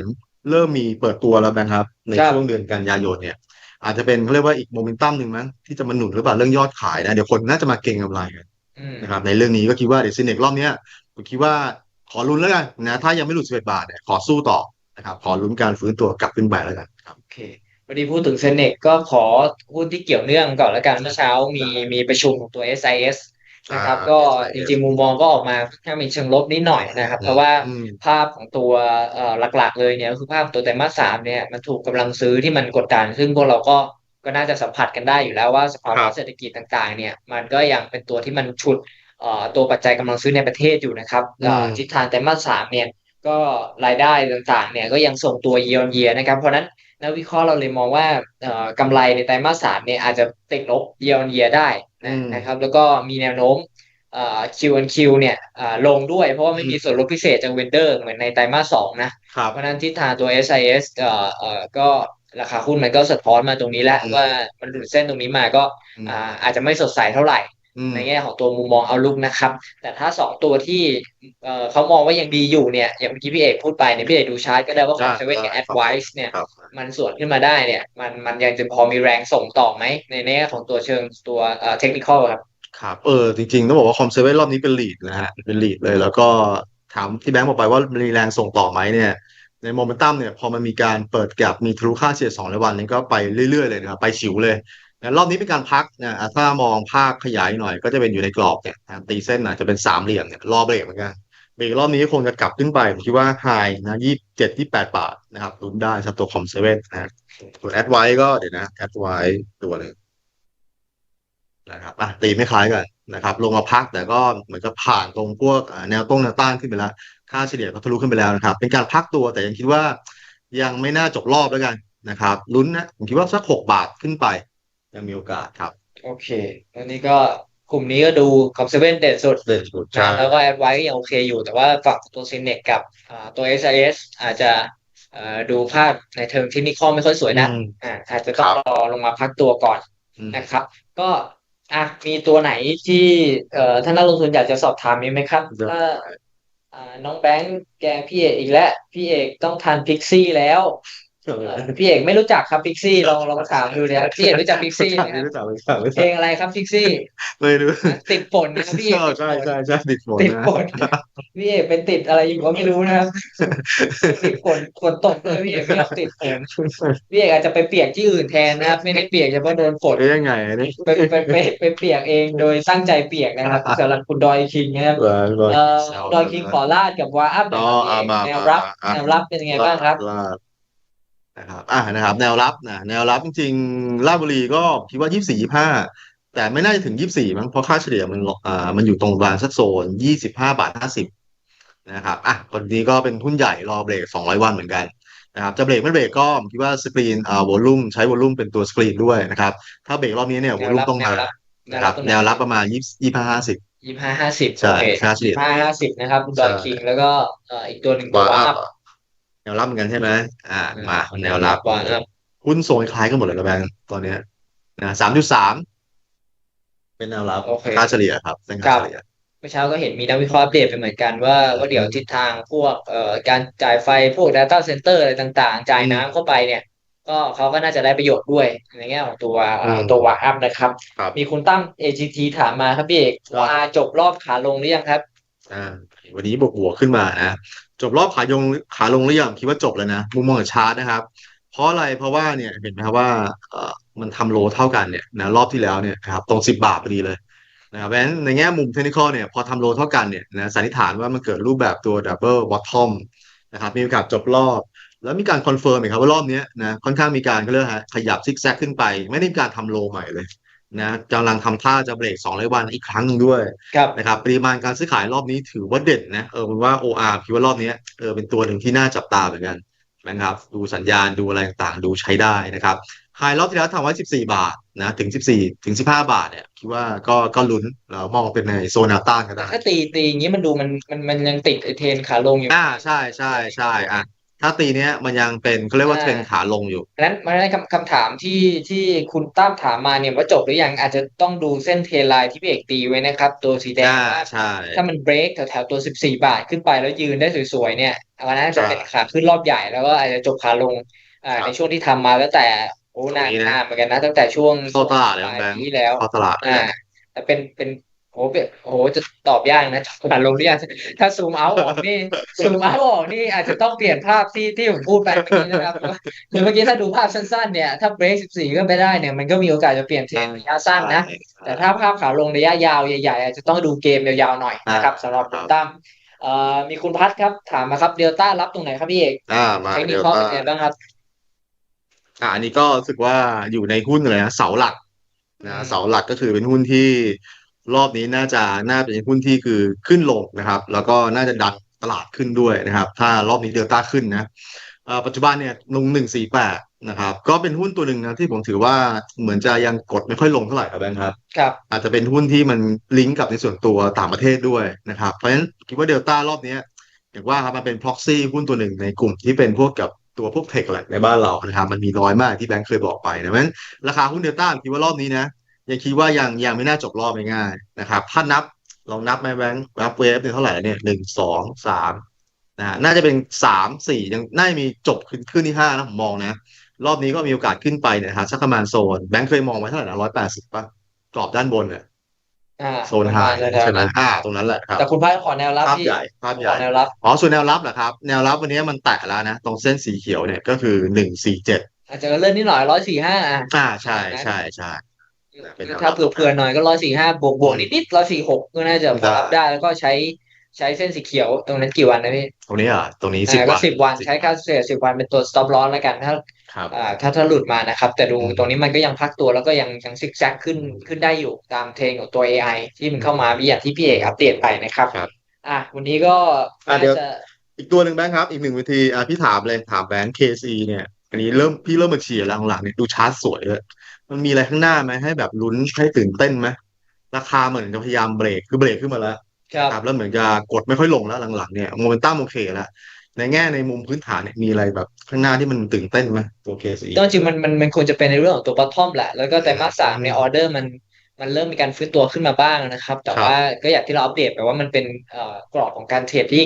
เริ่มมีเปิดตัวแล้วนะครับ ในครับช่วงเดือนกันยายนเนี่ยอาจจะเป็นเขาเรียกว่าอีกโมเมนตัมหนึ่งมั้งที่จะมาหนุนหรือเปล่าเรื่องยอดขายนะ เดี๋ยวคนน่าจะมาเก็งกำไรกันอืม นะครับในเรื่องนี้ก็คิดว่าเดี๋ยวซีเน็กรอบเนี้ยผมคิดว่าขอลุ้นแล้วกันนะถ้ายังไม่หลุด11บาทเนี่ยขอสู้ต่อนะครับขอลุ้นการฟื้นตัวกลับขึ้นไปแล้วกันครับโอเควันนี้พูดถึงเซเนกก็ขอหุ้นที่เกี่ยวเนื่องก่อนแล้วกันเมื่อเช้ามีมีประชุมของตัว SIS นะครับอ่าก็ SIS จริงๆมุมมองก็ออกมาค่อนข้างมีเชิงลบนิดหน่อยนะครับ เพราะว่าอืมภาพของตัวเอ่อหลักๆ เลยเนี่ยก็คือภาพตัวไตรมาสสามเนี่ยมันถูกกำลังซื้อที่มันกดดันซึ่งพวกเราก็ ก็น่าจะสัมผัสกันได้อยู่แล้วว่าสภาวะเศรษฐกิจต่างๆ เนี่ย มันก็ยังเป็นตัวที่มันฉุดเอ่อตัวปัจจัยกำลังซื้อในประเทศอยู่นะครับเอ่ออืมทิศทางไตรมาสสามเนี่ยก็รายได้ต่างๆ เนี่ยก็ยังส่งตัว year on year นะครับ เพราะฉะนั้นนักวิเคราะห์เราเลยมองว่าเอ่อกำไรในไตรมาสสามเนี่ยอาจจะติดลบ year on year ได้นะอืมนะครับ แล้วก็มีแนวโน้มเอ่อ Q on Q เนี่ยเอ่อลงด้วยเพราะว่าไม่มีส่วนลดพิเศษจากเวนเดอร์เหมือนในไตรมาสสองนะครับเพราะฉะนั้นทิศทางตัว SIS เอ่อเอ่อก็ ราคาหุ้นมันก็สะท้อนมาตรงนี้แล้วอืมว่ามันหลุดเส้นตรงนี้มาก็อืมอ่าอาจจะไม่สดใสเท่าไหร่อืมในแง่ของตัวมุมมองเอาลุกนะครับ แต่ถ้าสองตัวที่เอ่อเขามองว่ายังดีอยู่เนี่ยอย่างเมื่อกี้พี่เอกพูดไปเนี่ยพี่เอกดูชาร์ตก็ได้ว่าของเซเว่นกับ Advice เนี่ยครับมันสวนขึ้นมาได้เนี่ยมันมันยังจะพอมีแรงส่งต่อไหมในแง่ของตัวเชิงตัวเอ่อเทคนิคอลครับครับเออจริงๆต้องบอกว่าคอมเซเว่นรอบนี้เป็นลีดนะฮะเป็นลีดเลยแล้วก็ถามที่แบงค์บอกไปว่ามีแรงส่งต่อไหมเนี่ย ในโมเมนตัมเนี่ยพอมันมีการเปิดแก็บมีทะลุค่าเฉลี่ยสองวันนี้ก็ไปเรื่อยๆเลยนะครับไปฉิวเลยนะรอบนี้เป็นการพักนะอะถ้ามองภาพขยายหน่อย ก็จะเป็นอยู่ในกรอบเนี่ยตีเส้นอาจจะเป็นสามเหลี่ยมเนี่ยรอบเบรกเหมือนกันเบรกรอบนี้คงจะกลับขึ้นไปผมคิดว่าไฮนะยี่สิบเจ็ดที่แปดบาทนะครับลุ้นได้สำหรับตัวคอมเซเว่นนะส่วนแอดไว้ก็เดี๋ยวนะแอดไว้ตัวหนึ่งนะครับอะตีไม่คล้ายกันนะครับ ลงมาพักแต่ก็เหมือนกับผ่านตรงพวกแนวต้งแนวต้านขึ้นไปแล้ว ค่าเฉลี่ยก็ทะลุขึ้นไปแล้วนะครับ เป็นการพักตัวแต่ยังคิดว่ายังไม่น่าจบรอบแล้วกันนะครับลุ้นนะผมคิดว่าสักหกบาทขึ้นไปยังมีโอกาสครับ โอเคอันนี้ก็กลุ่มนี้ก็ดูคอมเซเว่นเด่นสุดเด่นสุดใช่นะแล้วก็แอดไว้ยังโอเคอยู่ แต่ว่าฝั่งตัวซีเน็กกับอ่าตัว SIS อาจจะเอ่อดูภาพในเทอมเทคนิคไม่ค่อยสวยนะอืมอ่าอาจจะต้องครับรอลงมาพักตัวก่อนอืมนะครับ ก็อะมีตัวไหนที่เอ่อท่านนักลงทุนอยากจะสอบถามมีไหมครับได้ถ้าอ่า น้องแบงค์แกพี่เอกอีกแล้ว พี่เอกต้องทานพิกซี่แล้ว พี่เอกไม่รู้จักครับพิกซี่ลองลองถามดูเลยครับพี่เอกรู้จักพิกซี่ไหมครับไม่รู้จักไม่รู้จักไม่รู้เพลจักงอะไรครับพิกซี่ไม่รู้ติดฝนนะครับพี่เอกใช่ใช่ใช่ติดฝนติดนะฝนพี่เอกเป็นติดอะไรอยู่ก็ไม่รู้นะครับติดฝนฝนตกเลยพี่เอกไม่ยอมติดฝนพี่เอกอาจจะไปเปียกที่อื่นแทนนะครับ ไม่ได้เปียกเฉพาะโดนฝนได้ยังไงนี่ไปไปไปไปเปียกเองโดยตั้งใจเปียกนะครับสำหรับคุณดอยคิงนะครับเออเออเอ่อดอยคิงขอลาดกับวาอัพหน่อยอ๋อครับอะพี่เอกมาแนวรับอะแนวรับเป็นยังไงบ้างครับ ลาด นะครับอ่านะครับ แนวรับนะแนวรับจริงๆลาดบุรีก็คิดว่ายี่สี่ยี่ห้าแต่ไม่น่าจะถึงยี่สี่มั้งเพราะค่าเฉลี่ยมันอ่ามันอยู่ตรงกลางสักโซนยี่สิบห้าบาทห้าสิบนะครับอะคนนี้ก็เป็นหุ้นใหญ่รอเบรกสองร้อยวันเหมือนกันนะครับจะเบรกไม่เบรกก็ผมคิดว่าสกรีนอ่าวอลลุ่มใช้วอลลุ่มเป็นตัวสกรีนด้วยนะครับ ถ้าเบรกรอบนี้เนี่ยวอลลุ่มต้องมาแนวรับนะครับแนวรับประมาณยี่ยี่ห้าห้าสิบยี่ห้าห้าสิบใช่โอเคค่าเฉลี่ยห้าห้าสิบนะครับคุณดอยใช่คิงแล้วก็เอ่ออีกตัวหนึ่งตัววาวาอัอัพพแนวรับเหมือนกันใช่ไหมอ่า มาแนวรับวาอัพหุ้นโซนคล้ายกันหมดเลยนะแบงค์ตอนเนี้ยนะสามจุดสามเป็นแนวรับโอเคค่าเฉลี่ยครับเส้นครัค่าบเฉลี่ยเมื่อเช้าก็เห็นมีนักวิเคราะห์อัปเดตไปเหมือนกันว่าว่าเดี๋ยวทิศทางพวกเอ่อการจ่ายไฟพวก Data Center อะไรต่างๆ จ่ายน้ำเข้าไปเนี่ย ก็เขาก็น่าจะได้ประโยชน์ด้วยในแง่ของตัวเอ่อตัววาอัพนะครับครับ มีคุณตั้ม AGT ถามมาครับพี่เอกครับว่าจบรอบขาลงหรือยังครับ อ่า วันนี้บวกหัวขึ้นมานะ จบรอบขายงขาลงหรือยังคิดว่าจบแล้วนะมุมมององชาร์ตนะครับ เพราะอะไรเพราะว่าเนี่ยเห็นไหมครับว่าเออมันทำโลเท่ากันเนี่ยนะรอบที่แล้วเนี่ยครับตรงสิบบาทพอดีเลยนะครับเพราะฉะนั้นในแง่มุมเทคนิคเนี่ยพอทำโลเท่ากันเนี่ยนะสันนิษฐานว่ามันเกิดรูปแบบตัวดับเบิลบอททอมนะครับมีโอกาสจบรอบ แล้วมีการคอนเฟิร์มอีกครับว่ารอบเนี้ยนะค่อนข้างมีการก็เรียกฮะขยับซิกแซกขึ้นไป ไม่ได้มีการทำโลใหม่เลย นะกำลังทำท่าจะเบรกสองร้อยวันอีกครั้งหนึ่งด้วยครับนะครับปริมาณการซื้อขายรอบนี้ถือว่าเด่นนะเออผมว่า OR คิดว่ารอบเนี้ยเออเป็นตัวหนึ่งที่น่าจับตาเหมือนกันนะครับดูสัญญาณดูอะไรต่างๆดูใช้ได้นะครับไฮรอบที่แล้วทำไว้ 14 บาทนะถึง 14 ถึง 15 บาทเนี่ยคิดว่าก็ก็ลุ้นเรามองเป็นในโซนแนวต้านก็ได้ถ้าตีตีอย่างนี้มันดูมันมันมันยังติดไอเทรนขาลงอยู่อ่าใช่ใช่ใช่อะ ถ้าตีเนี้ยมันยังเป็นเขาเรียกว่าเทรนขาลงอยู่เพราะฉะนั้นมันได้คำคำถามที่ที่คุณตั้มถามมาเนี่ยว่าจบหรือยังอาจจะต้องดูเส้นเทรนไลน์ที่พี่เอกตีไว้นะครับ ตัวสีแดงอ่าว่าใช่ถ้ามันเบรกแถวๆตัว 14 บาทขึ้นไปแล้วยืนได้สวยๆเนี่ยอันนั้นจะเป็นขาขึ้นรอบใหญ่แล้วก็อาจจะจบขาลงอ่าครับในช่วงที่ทำมาตั้งแต่โอ้นานตรงนี้นะนานเหมือนกันนะตั้งแต่ช่วงเข้าตลาดเลยปลายแบงค์ปีที่แล้วเข้าตลาดอ่าแต่เป็นเป็น โอ้โหเป็นโอ้โหจะตอบยากนะขาลงหรือยังถ้าซูมเอาออกนี่ซูมเอาออกนี่อาจจะต้องเปลี่ยนภาพที่ที่ผมพูดไปเมื่อกี้นะครับคือเมื่อกี้ถ้าดูภาพสั้นๆเนี่ยถ้าเบรก14ก็ไม่ได้เนี่ยมันก็มีโอกาสจะเปลี่ยนเทรนระยะสั้นนะใช่แต่ถ้าภาพขาลงระยะยาวใหญ่ๆอาจจะต้องดูเกมยาวๆหน่อยนะครับสำหรับคุณตั้มเอ่อมีคุณพัฒครับ ถามมาครับเดลต้ารับตรงไหนครับพี่เอกอ่ามาเทคนิเดี๋คยวข้อก็เป็นไงบ้างครับ อ่าอันนี้ก็รู้สึกว่าอยู่ในหุ้นเลยนะเสาหลักอืนะมเสาหลักก็คือเป็นหุ้นที่ รอบนี้น่าจะน่าเป็นหุ้นที่คือขึ้นลงนะครับ แล้วก็น่าจะดันตลาดขึ้นด้วยนะครับ ถ้ารอบนี้เดลต้าขึ้นนะเอ่อปัจจุบันเนี่ยลงหนึ่งสี่แปดนะครับ ก็เป็นหุ้นตัวหนึ่งนะที่ผมถือว่าเหมือนจะยังกดไม่ค่อยลงเท่าไหร่ครับแบงค์ครับครับ อาจจะเป็นหุ้นที่มันลิงก์กับในส่วนตัวต่างประเทศด้วยนะครับ เพราะฉะนั้นคิดว่าเดลต้ารอบเนี้ยอย่างว่าครับมันเป็น proxy หุ้นตัวหนึ่งในกลุ่มที่เป็นพวกกับตัวพวกเทคแหละในบ้านเรานะครับมันมีน้อยมากที่แบงค์เคยบอกไปนะเพราะฉะนั้นราคาหุ้นเดลต้าผมคิดว่ารอบนี้นะ ยังคิดว่ายังยังไม่น่าจบรอบง่ายๆนะครับ ถ้านับลองนับไหมแบงค์นับเวฟเนี่ยเท่าไหร่แล้วเนี่ยหนึ่งสองสามนะฮะน่าจะเป็นสามสี่ยังน่าจะมีจบขึ้นขึ้นที่ห้านะผมมองนะ รอบนี้ก็มีโอกาสขึ้นไปเนี่ยนะครับสักประมาณโซน แบงค์เคยมองไว้เท่าไหร่นะร้อยแปดสิบป่ะกรอบด้านบนเนี่ยอ่าโซนประไฮมาณนั้นใช่ไหมนะอ่าตรงนั้นแหละครับแต่คุณพัฒขอแนวรับภาพที่ใหญ่ภาพใหขอญ่แนวรับอ๋อส่วนแนวรับเหรอครับ แนวรับวันนี้มันแตะแล้วนะ ตรงเส้นสีเขียวเนี่ยก็คือหนึ่งสี่เจ็ดอาจจะเลื่อนนิดหน่อยร้อยสี่ห้าอะอ่าใช่ใช่ใช่เป็นแนวรับ ถ้าเผื่อๆหน่อยก็ร้อยสี่ห้าบวกบวกนิดๆร้อยสี่หกก็น่าจะพอรับได้แล้วก็ใช้ใช้เส้นสีเขียวตรงนั้นกี่วันนะพี่ ตรงนี้อะตรงนี้สิบอ่าก็วันสิบวันใช้ค่าเฉลี่ยสิบวันเป็นตัว stop loss แล้วกันถ้าครับอ่าถ้าถ้าหลุดมานะครับ แต่ดูอืมตรงนี้มันก็ยังพักตัวแล้วก็ยังยังซิกแซกขึ้นขึ้นได้อยู่ตามเทรนด์ของตัว AI ที่มันเข้ามาวิอย่างที่พี่เอกอัปเดตไปนะครับครับอะวันนี้ก็อะน่าเดี๋ยวจะอีกตัวหนึ่งแบงค์ครับ อีกหนึ่งวิธีอะพี่ถามเลยถามแบงค์ KC เนี่ย อันนี้เริ่มพี่เริ่มมาเชียร์แล้วหลังๆเนี่ยดูชาร์ตสวยเลยมันมีอะไรข้างหน้าไหมให้แบบลุ้นให้ตื่นเต้นไหมราคาเหมือนจะพยายามเบรกคือเบรกขึ้นมาแล้วครับครับแล้วเหมือนจะกดไม่ค่อยลงแล้วหลังๆเนี่ยโมเมนตัมโอเคแล้วในแง่ในมุมพื้นฐานเนี่ยมีอะไรแบบข้างหน้าที่มันตื่นเต้นไหมตัว KC ก็จริงๆมันมันมันควรจะเป็นในเรื่องของตัว bottom แหละ แล้วก็ไตรมาสสามในออเดอร์มันมันเริ่มมีการฟื้นตัวขึ้นมาบ้างนะครับ แต่ครับว่าก็อย่างที่เราอัปเดตไปว่ามันเป็นเอ่อกรอบของการเทรดที่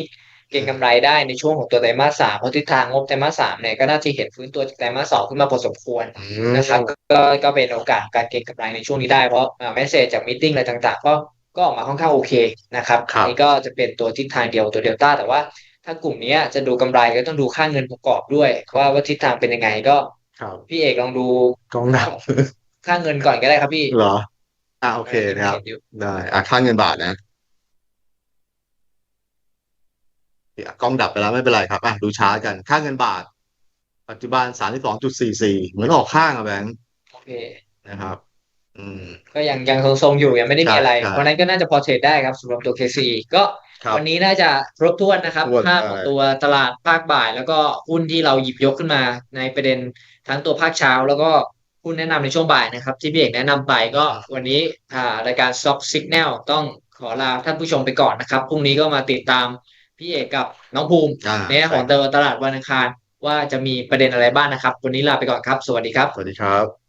เก็งกำไรได้ในช่วงของตัวไตรมาสสามเพราะทิศทางงบไตรมาสสามเนี่ยก็น่าจะเห็นฟื้นตัวจากไตรมาสสองขึ้นมาพอสมควรอืมนะครับก็ก็ก็เป็นโอกาสของการเก็งกำไรในช่วงนี้ได้เพราะแมสเซจจากมิ팅อะไรต่างๆ ก็ก็ออกมาค่อนข้างโอเคนะครับครับนี่ก็จะเป็นตัวทิศทางเดียวตัวเดลต้าแต่ว่าถ้ากลุ่มเนี้ยจะดูกำไรก็ต้องดูค่าเงินประกอบด้วยว่าว่าทิศทางเป็นยังไงก็ครับพี่เอกลองดูกองดับค่าเงินก่อนก็ได้ครับพี่เหรออ่าโอเคนะครับเห็นอยู่ได้อะค่าเงินบาทนะอะ กล้องดับไปแล้วไม่เป็นไรครับอะดูช้าร์ตกันค่าเงินบาท ปัจจุบันสามสิบสองจุดสี่สี่เหมือนออกข้างอะแบงค์โอเคนะครับ อืม ก็ยังยังทรงๆอยู่ยังไม่ได้มีอะไรใช่ใช่เพราะฉะนั้นก็น่าจะพอเทรดได้ครับสำหรับตัว KC ก็ครับวันนี้น่าจะครบถ้วนนะครับถ้วนภาพของใช่ตัวตลาดภาคบ่าย แล้วก็หุ้นที่เราหยิบยกขึ้นมาในประเด็นทั้งตัวภาคเช้า แล้วก็หุ้นแนะนำในช่วงบ่ายนะครับ ที่พี่เอกแนะนำไปก็วันนี้อ่ารายการ Stock Signal ต้องขอลาท่านผู้ชมไปก่อนนะครับพรุ่งนี้ก็มาติดตาม พี่เอกกับน้องภูมิอ่าในแง่ของตลาดวันอังคารว่าจะมีประเด็นอะไรบ้างนะครับ วันนี้ลาไปก่อนครับ สวัสดีครับ สวัสดีครับ